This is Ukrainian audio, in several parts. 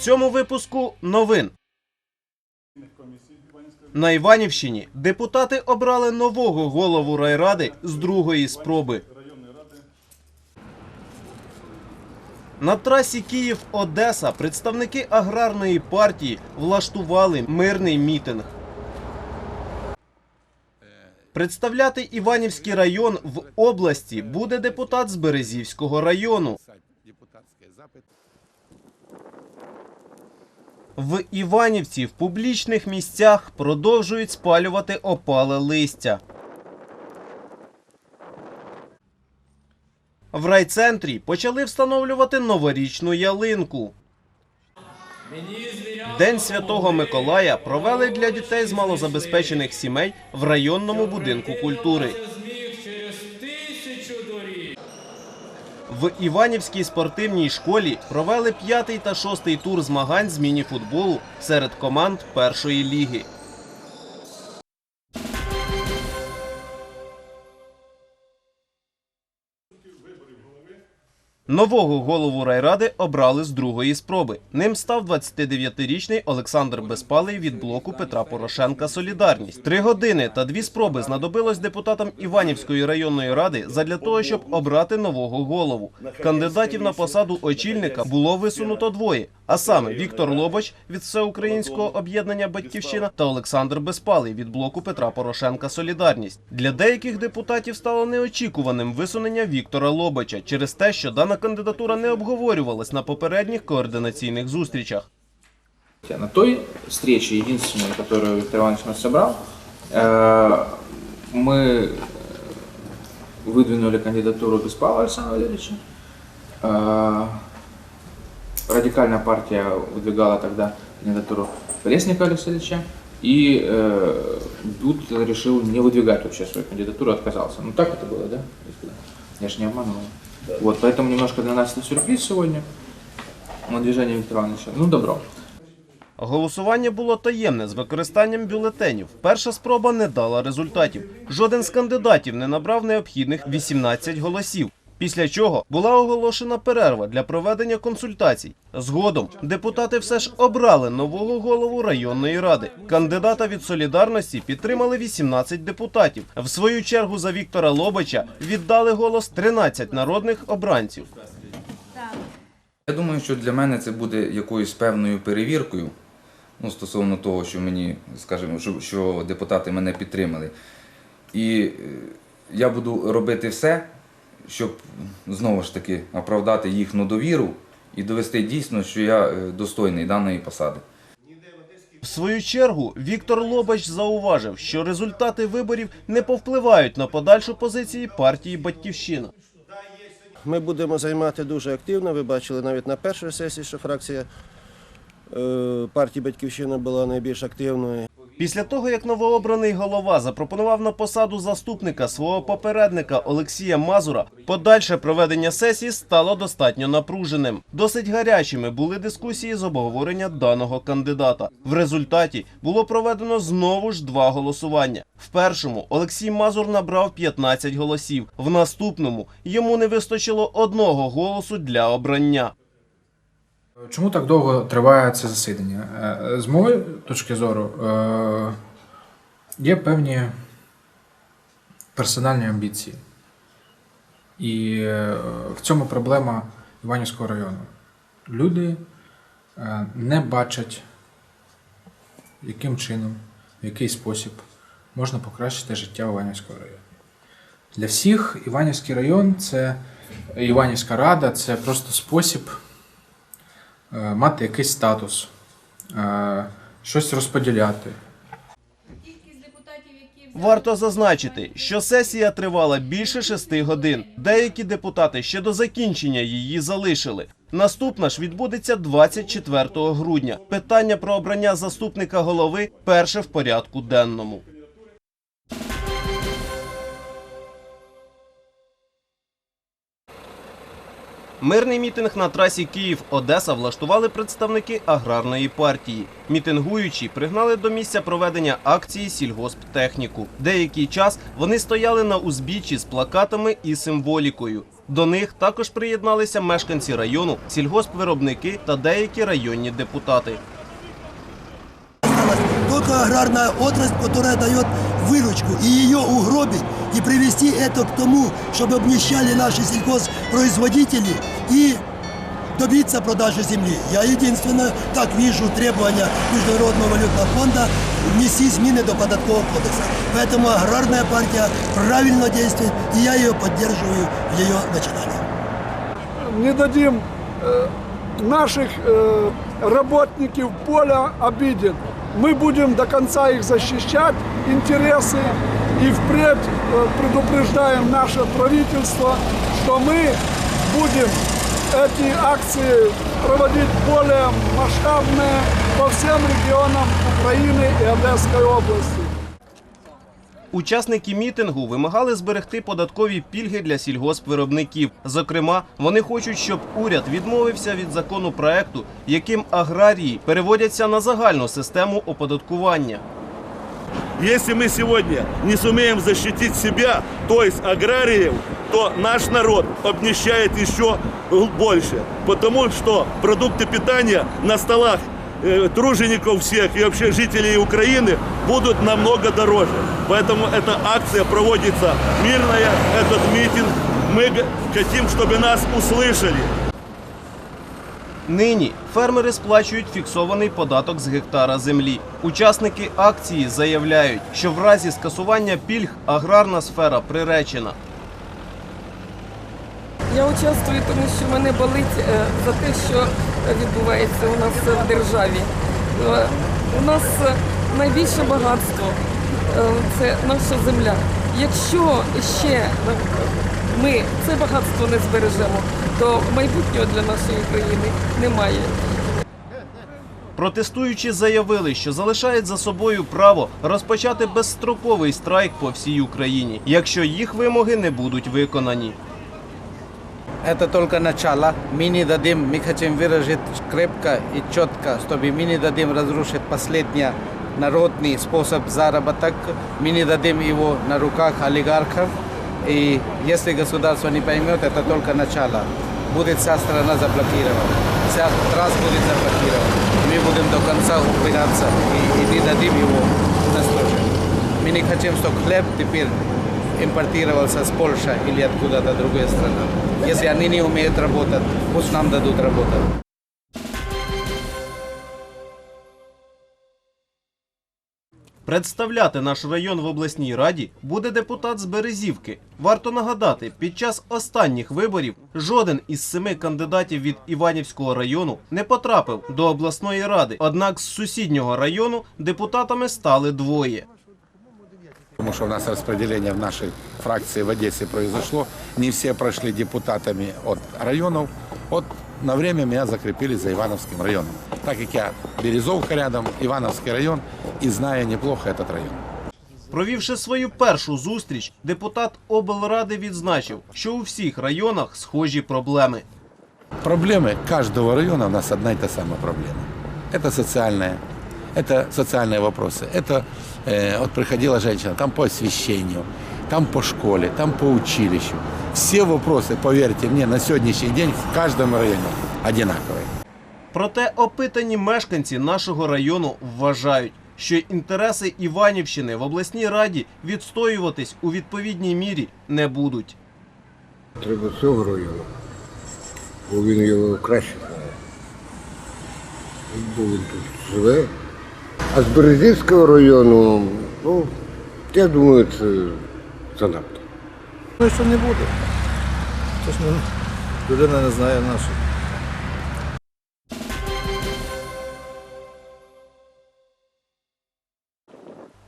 цьому випуску новин. На Іванівщині депутати обрали нового голову райради з другої спроби. На трасі Київ-Одеса представники аграрної партії влаштували мирний мітинг. Представляти Іванівський район в області буде депутат з Березівського району. В Іванівці в публічних місцях продовжують спалювати опале листя. В райцентрі почали встановлювати новорічну ялинку. День Святого Миколая провели для дітей з малозабезпечених сімей в районному будинку культури. В Іванівській спортивній школі провели п'ятий та шостий тур змагань з міні-футболу серед команд першої ліги. Нового голову райради обрали з другої спроби. Ним став 29-річний Олександр Безпалий від блоку Петра Порошенка Солідарність. Три години та дві спроби знадобилось депутатам Іванівської районної ради задля того, щоб обрати нового голову. Кандидатів на посаду очільника було висунуто двоє. А саме Віктор Лобач від всеукраїнського об'єднання Батьківщина та Олександр Безпалий від блоку Петра Порошенка Солідарність. Для деяких депутатів стало неочікуваним висунення Віктора Лобача через те, що дана кандидатура не обговорювалась на попередніх координаційних зустрічах. На той встрече, единственной, которую Виктор Иванович нас собрал, э, мы выдвинули кандидатуру Беспалова Александра Валерьевича. Э, Радикальная партия выдвигала тогда кандидатуру Пресника Алексеевича. И э, тут решил не выдвигать вообще свою кандидатуру, отказался. Ну так это было, да? господа? Я же не обманывал. Вот, поэтому немножко для нас это сюрприз сегодня на движение Виктора Ивановича. Ну, добро. Голосування було таємне з використанням бюлетенів. Перша спроба не дала результатів. Жоден з кандидатів не набрав необхідних 18 голосів. Після чого була оголошена перерва для проведення консультацій. Згодом депутати все ж обрали нового голову районної ради. Кандидата від солідарності підтримали 18 депутатів. В свою чергу за Віктора Лобача віддали голос 13 народних обранців. Я думаю, що для мене це буде якоюсь певною перевіркою, ну, стосовно того, що мені, скажімо, що, що депутати мене підтримали. І е, я буду робити все, щоб знову ж таки оправдати їхню довіру і довести дійсно, що я е, достойний даної посади. В свою чергу Віктор Лобач зауважив, що результати виборів не повпливають на подальшу позиції партії Батьківщина. Ми будемо займати дуже активно. Ви бачили навіть на першій сесії, що фракція е, партії Батьківщина була найбільш активною. Після того, як новообраний голова запропонував на посаду заступника свого попередника Олексія Мазура, подальше проведення сесії стало достатньо напруженим. Досить гарячими були дискусії з обговорення даного кандидата. В результаті було проведено знову ж два голосування. В першому Олексій Мазур набрав 15 голосів. В наступному йому не вистачило одного голосу для обрання. Чому так довго триває це засідання? Е, З моєї точки зору, е, є певні персональні амбіції. І е, в цьому проблема Іванівського району. Люди е, не бачать, яким чином, в який спосіб можна покращити життя Іванівського району. Для всіх Іванівський район це Іванівська рада це просто спосіб е, мати якийсь статус, е, щось розподіляти. Варто зазначити, що сесія тривала більше шести годин. Деякі депутати ще до закінчення її залишили. Наступна ж відбудеться 24 грудня. Питання про обрання заступника голови перше в порядку денному. Мирний мітинг на трасі Київ-Одеса влаштували представники аграрної партії. Мітингуючі пригнали до місця проведення акції сільгосптехніку. Деякий час вони стояли на узбіччі з плакатами і символікою. До них також приєдналися мешканці району, сільгоспвиробники та деякі районні депутати Только аграрная отрасль, которая дает выручку, и ее угробить, и привести это к тому, чтобы обнищали наши сельхозпроизводители и добиться продажи земли. Я единственное так вижу требования Международного валютного фонда внести измены до податкового кодекса. Поэтому аграрная партия правильно действует, и я ее поддерживаю в ее начинании. не дадим э, наших э, работников поля обидеть. Мы будем до конца их защищать, интересы, и впредь э, предупреждаем наше правительство, что мы будем эти акции проводить более масштабные по всем регионам Украины и Одесской области. Учасники мітингу вимагали зберегти податкові пільги для сільгоспвиробників. Зокрема, вони хочуть, щоб уряд відмовився від закону проекту, яким аграрії переводяться на загальну систему оподаткування. Если мы сегодня не сумеем защитить себя, то есть аграриев, то наш народ обнищает еще больше. Потому что продукты питания на столах э, тружеников всех и вообще жителей Украины будут намного дороже. Поэтому эта акция проводится мирная, этот митинг. Мы г- хотим, чтобы нас услышали. Нині фермери сплачують фіксований податок з гектара землі. Учасники акції заявляють, що в разі скасування пільг аграрна сфера приречена. Я участвую, тому що мене болить е, за те, що відбувається у нас в державі. Е, У нас е, найбільше багатство це наша земля. Якщо ще ми це багатство не збережемо, то майбутнього для нашої країни немає. Протестуючі заявили, що залишають за собою право розпочати безстроковий страйк по всій Україні, якщо їх вимоги не будуть виконані. Это только начало. Мы не дадим, мы хотим выразить крепко и четко, чтобы мы не дадим разрушить последний народный способ заработок. Мы не дадим его на руках олигархов. И если государство не поймет, это только начало. Будет вся страна заблокирована. Вся трасс будет заблокирована. Мы будем до конца упираться и, и не дадим его уничтожить. Мы не хотим, чтобы хлеб теперь импортировался с Польши или откуда-то другой страны. Если они не умеют работать, пусть нам дадут работать. Представляти наш район в обласній раді буде депутат з Березівки. Варто нагадати, під час останніх виборів жоден із семи кандидатів від Іванівського району не потрапив до обласної ради. Однак з сусіднього району депутатами стали двоє. Потому что у нас распределение в нашей фракции в Одессе произошло. Не все прошли депутатами от районов. Вот на время меня закрепили за Ивановским районом. Так как я Березовка рядом, Ивановский район, и знаю неплохо этот район. Провівши свою першу зустріч, депутат облради відзначив, що у всіх районах схожі проблеми. Проблемы каждого района у нас одна и та самая проблема. Это социальная, это социальные вопросы. Это э, вот приходила женщина, там по освещению, там по школе, там по училищу. Все вопросы, поверьте мне, на сегодняшний день в каждом районе одинаковые. Проте опитані мешканці нашого району вважають, що інтереси Іванівщини в обласній раді відстоюватись у відповідній мірі не будуть. Треба цього району, бо він його краще знає. Бо він тут живе. А з Березівського району, ну, я думаю, це занадто. Ну, що не буде. Це ж людина не знає нашого.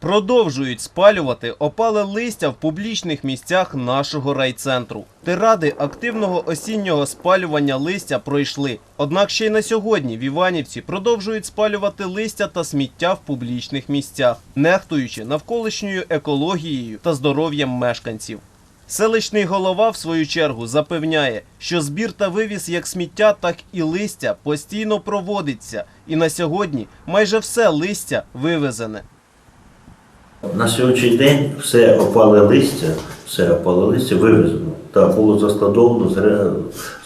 Продовжують спалювати опале листя в публічних місцях нашого райцентру. Тиради активного осіннього спалювання листя пройшли. Однак ще й на сьогодні в Іванівці продовжують спалювати листя та сміття в публічних місцях, нехтуючи навколишньою екологією та здоров'ям мешканців. Селищний голова, в свою чергу, запевняє, що збір та вивіз як сміття, так і листя постійно проводиться. І на сьогодні майже все листя вивезене. На сьогоднішній день все опале листя, все опале листя вивезено та було заскладовано,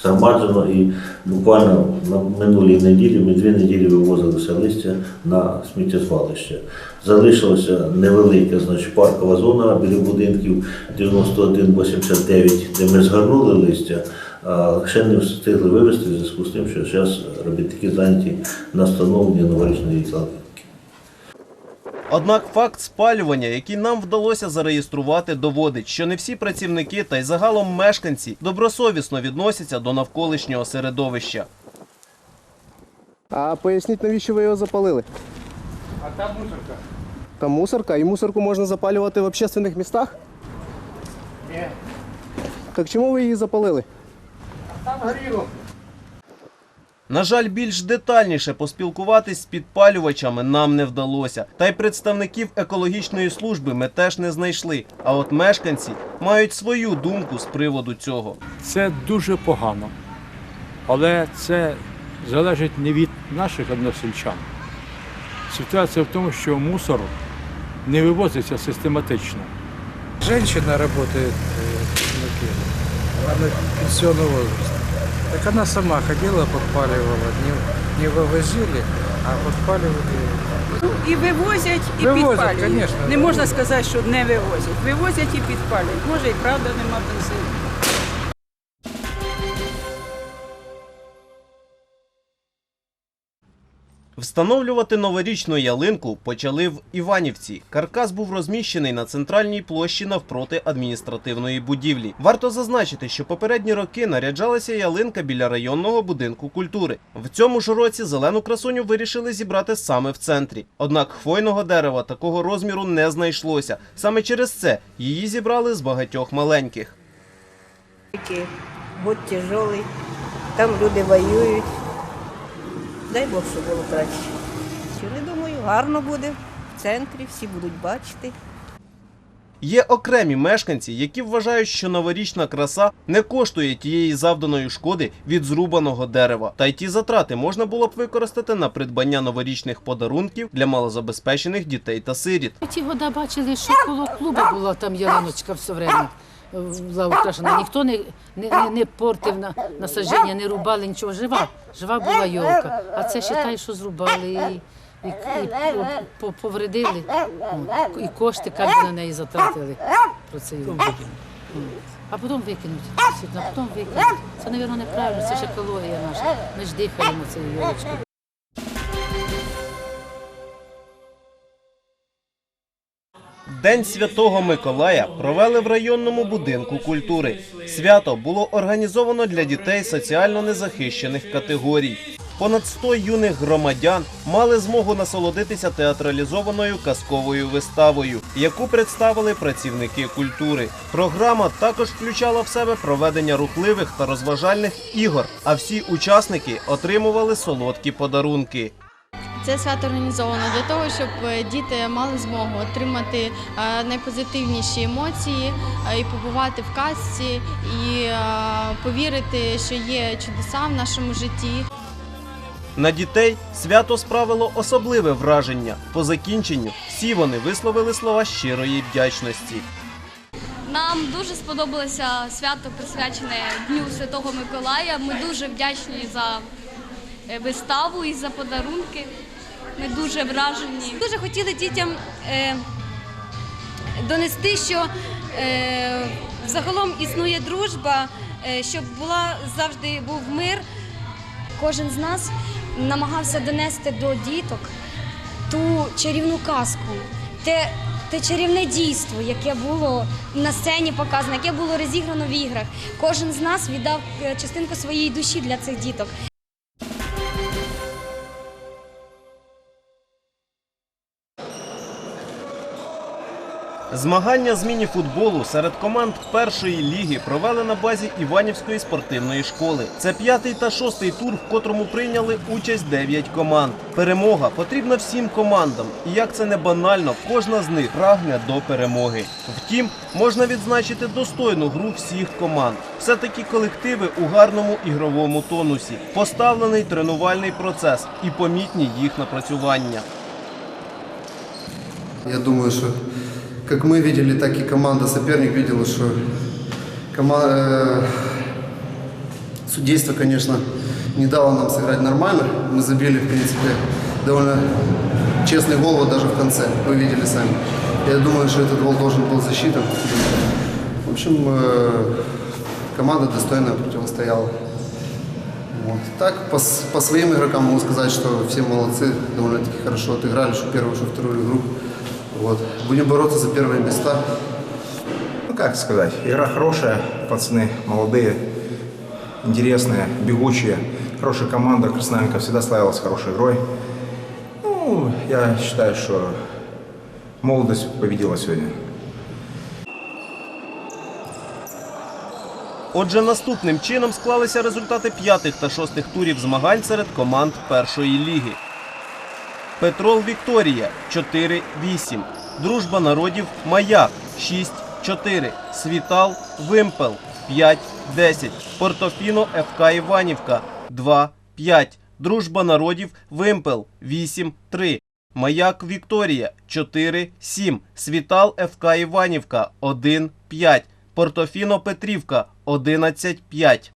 згромаджено і буквально на минулій неділі ми дві неділі вивозили все листя на сміттєзвалище. Залишилася невелика значить, паркова зона біля будинків 91-89, де ми згорнули листя, а ще не встигли вивезти в зв'язку з тим, що зараз робітники зайняті на встановлення новорічної ялинки. Однак факт спалювання, який нам вдалося зареєструвати, доводить, що не всі працівники та й загалом мешканці добросовісно відносяться до навколишнього середовища. А поясніть, навіщо ви його запалили? А там мусорка. Там мусорка, і мусорку можна запалювати в общественних містах? Ні. Так чому ви її запалили? Там горіло. На жаль, більш детальніше поспілкуватись з підпалювачами нам не вдалося. Та й представників екологічної служби ми теж не знайшли. А от мешканці мають свою думку з приводу цього. Це дуже погано. Але це залежить не від наших односельчан. Ситуація в тому, що мусор не вивозиться систематично. Женщина работает э, на пенсионного возраста. Так она сама ходила, подпаливала. Не, не вывозили, а подпаливали. І вивозять, і Вивозять, підпалюють. конечно, Не можна сказати, що не вивозять. Вивозять і підпалюють. Може і правда нема бензину. Встановлювати новорічну ялинку почали в Іванівці. Каркас був розміщений на центральній площі навпроти адміністративної будівлі. Варто зазначити, що попередні роки наряджалася ялинка біля районного будинку культури. В цьому ж році зелену красуню вирішили зібрати саме в центрі. Однак хвойного дерева такого розміру не знайшлося. Саме через це її зібрали з багатьох маленьких. Год тяжелый, там люди воюють. Дай Бог, щоб було краще. Що не думаю, гарно буде в центрі, всі будуть бачити. Є окремі мешканці, які вважають, що новорічна краса не коштує тієї завданої шкоди від зрубаного дерева. Та й ті затрати можна було б використати на придбання новорічних подарунків для малозабезпечених дітей та сиріт. Ті года бачили, що коло клубу була там ялиночка все время е. Ніхто не, не, не, портив на насадження, не рубали нічого. Жива, жива була йолка. А це вважаю, що зрубали і, і, і по- повредили. О, І кошти як на неї затратили про це. А потім викинуть. А потім викинуть. Це, мабуть, неправильно, це ж екологія наша. Ми ж дихаємо цією йолочкою. День Святого Миколая провели в районному будинку культури. Свято було організовано для дітей соціально незахищених категорій. Понад 100 юних громадян мали змогу насолодитися театралізованою казковою виставою, яку представили працівники культури. Програма також включала в себе проведення рухливих та розважальних ігор, а всі учасники отримували солодкі подарунки. Це свято організовано для того, щоб е, діти мали змогу отримати е, найпозитивніші емоції е, і побувати в казці, і повірити, що є чудеса в нашому житті. На дітей свято справило особливе враження. По закінченню всі вони висловили слова щирої вдячності. Нам дуже сподобалося свято присвячене Дню Святого Миколая. Ми дуже вдячні за виставу і за подарунки. Ми дуже вражені. Дуже хотіли дітям е, донести, що е, загалом існує дружба, е, щоб була завжди був мир. Кожен з нас намагався донести до діток ту чарівну казку, те, те чарівне дійство, яке було на сцені показано, яке було розіграно в іграх. Кожен з нас віддав е, частинку своєї душі для цих діток. Змагання з міні-футболу серед команд першої ліги провели на базі Іванівської спортивної школи. Це п'ятий та шостий тур, в котрому прийняли участь 9 команд. Перемога потрібна всім командам, і як це не банально, кожна з них прагне до перемоги. Втім, можна відзначити достойну гру всіх команд. Все-таки колективи у гарному ігровому тонусі, поставлений тренувальний процес і помітні їх напрацювання. Я думаю, что как мы видели, так и команда соперник видела, что кома- э, судейство, конечно, не дало нам сыграть нормально. Мы забили, в принципе, довольно честный гол вот даже в конце. Вы видели сами. Я думаю, что этот гол должен был засчитан. В общем, э, команда достойно противостояла. Вот. Так, по, по своим игрокам могу сказать, что все молодцы, довольно-таки хорошо отыграли, что первую, что вторую игру. Вот. Будем бороться за первые места. Ну, как сказать, игра хорошая, пацаны молодые, интересные, бегучие. Хорошая команда, Красноярка всегда славилась хорошей игрой. Ну, я считаю, что молодость победила сегодня. Отже, наступним чином склалися результати п'ятих та шостих турів змагань серед команд першої ліги. Петрол Вікторія 4-8. Дружба народів Маяк 6-4. Світал Вимпел 5-10. Портофіно ФК Іванівка 2-5. Дружба народів Вимпел 8-3. Маяк Вікторія 4-7. Світал ФК Іванівка 1-5. Портофіно Петрівка 11-5.